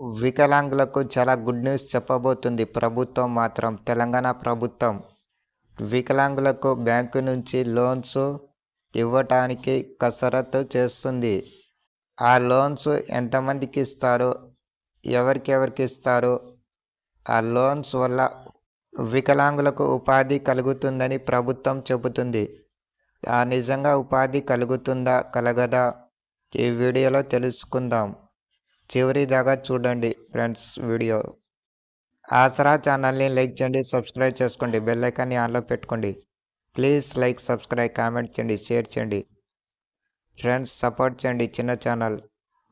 వికలాంగులకు చాలా good news చెప్పబోతుంది. ప్రభుత్వం మాత్రం తెలంగాణ ప్రభుత్వం వికలాంగులకు బ్యాంకు నుంచి లోన్స్ ఇవ్వటానికి కసరత్తు చేస్తుంది. ఆ లోన్స్ ఎంతమందికి ఇస్తారు? ఎవరికెవరికి ఇస్తారు? ఆ లోన్స్ వల్ల వికలాంగులకు ఉపాధి కలుగుతుందని ప్రభుత్వం చెబుతుంది. ఆ నిజంగా ఉపాధి కలుగుతుందా కలగదా? ఈ వీడియోలో తెలుసుకుందాం. చివరి దాకా చూడండి ఫ్రెండ్స్ వీడియో. ఆసరా ఛానల్ని లైక్ చేయండి సబ్స్క్రైబ్ చేసుకోండి బెల్ ఐకాన్ని ఆన్లో పెట్టుకోండి. ప్లీజ్ లైక్ సబ్స్క్రైబ్ కామెంట్ చేయండి షేర్ చేయండి. ఫ్రెండ్స్ సపోర్ట్ చేయండి చిన్న ఛానల్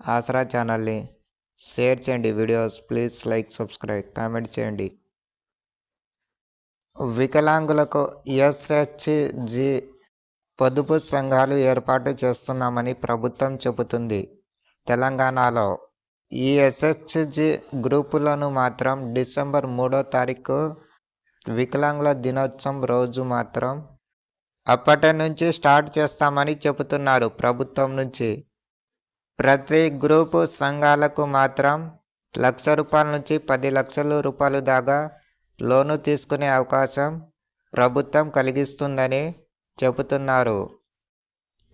ఆసరా ఛానల్ని. షేర్ చేయండి videos please like subscribe comment చేయండి. వికలాంగులకు ఎస్హెచ్జి పొదుపు సంఘాలు ఏర్పాటు చేస్తున్నామని ప్రభుత్వం చెబుతుంది. తెలంగాణలో ఈ ఎస్హెచ్జి గ్రూపులను మాత్రం డిసెంబర్ మూడో తారీఖు వికలాంగుల దినోత్సవం రోజు మాత్రం అప్పటి నుంచి స్టార్ట్ చేస్తామని చెబుతున్నారు ప్రభుత్వం నుంచి. ప్రతి గ్రూపు సంఘాలకు మాత్రం లక్ష రూపాయల నుంచి పది లక్షల రూపాయలు దాకా లోను తీసుకునే అవకాశం ప్రభుత్వం కలిగిస్తుందని చెబుతున్నారు.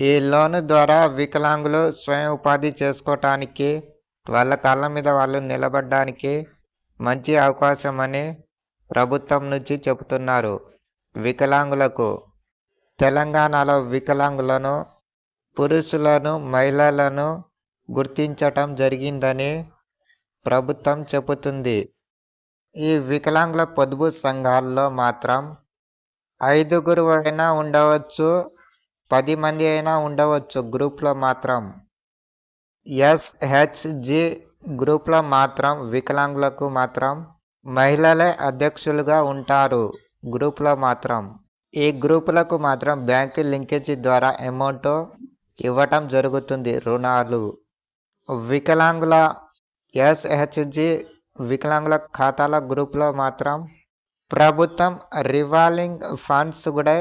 ఈ లోను ద్వారా వికలాంగులు స్వయం ఉపాధి చేసుకోవటానికి వాళ్ళ కాళ్ళ మీద వాళ్ళు నిలబడడానికి మంచి అవకాశం అని ప్రభుత్వం నుంచి చెబుతున్నారు వికలాంగులకు. తెలంగాణలో వికలాంగులను పురుషులను మహిళలను గుర్తించటం జరిగిందని ప్రభుత్వం చెబుతుంది. ఈ వికలాంగుల పొదుపు సంఘాల్లో మాత్రం ఐదుగురు అయినా ఉండవచ్చు పది మంది అయినా ఉండవచ్చు గ్రూప్లో మాత్రం. ఎస్హెచ్జి గ్రూప్లో మాత్రం వికలాంగులకు మాత్రం మహిళలే అధ్యక్షులుగా ఉంటారు గ్రూప్లో మాత్రం. ఈ గ్రూపులకు మాత్రం బ్యాంకు లింకేజీ ద్వారా అమౌంట్ ఇవ్వటం జరుగుతుంది రుణాలు. వికలాంగుల ఎస్హెచ్జి వికలాంగుల ఖాతాల గ్రూప్లో మాత్రం ప్రభుత్వం రివాల్వింగ్ ఫండ్స్ కూడా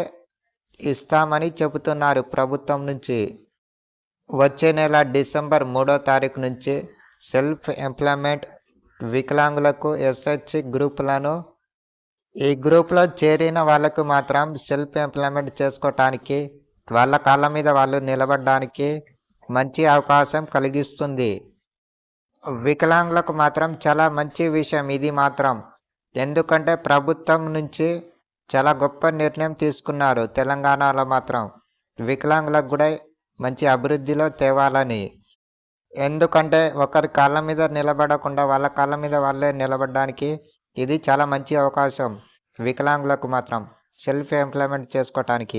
ఇస్తామని చెబుతున్నారు ప్రభుత్వం నుంచి. వచ్చే నెల డిసెంబర్ మూడో తారీఖు నుంచి సెల్ఫ్ ఎంప్లాయ్మెంట్ వికలాంగులకు ఎస్హెచ్ గ్రూపులను ఈ గ్రూప్లో చేరిన వాళ్ళకు మాత్రం సెల్ఫ్ ఎంప్లాయ్మెంట్ చేసుకోవటానికి వాళ్ళ కాళ్ళ మీద వాళ్ళు నిలబడడానికి మంచి అవకాశం కలిగిస్తుంది. వికలాంగులకు మాత్రం చాలా మంచి విషయం ఇది మాత్రం. ఎందుకంటే ప్రభుత్వం నుంచి చాలా గొప్ప నిర్ణయం తీసుకున్నారు తెలంగాణలో మాత్రం. వికలాంగులకు కూడా మంచి అభివృద్ధిలో తేవాలని. ఎందుకంటే ఒకరి కాళ్ళ మీద నిలబడకుండా వాళ్ళ కాళ్ళ మీద వాళ్ళే నిలబడడానికి ఇది చాలా మంచి అవకాశం వికలాంగులకు మాత్రం. సెల్ఫ్ ఎంప్లాయ్మెంట్ చేసుకోవటానికి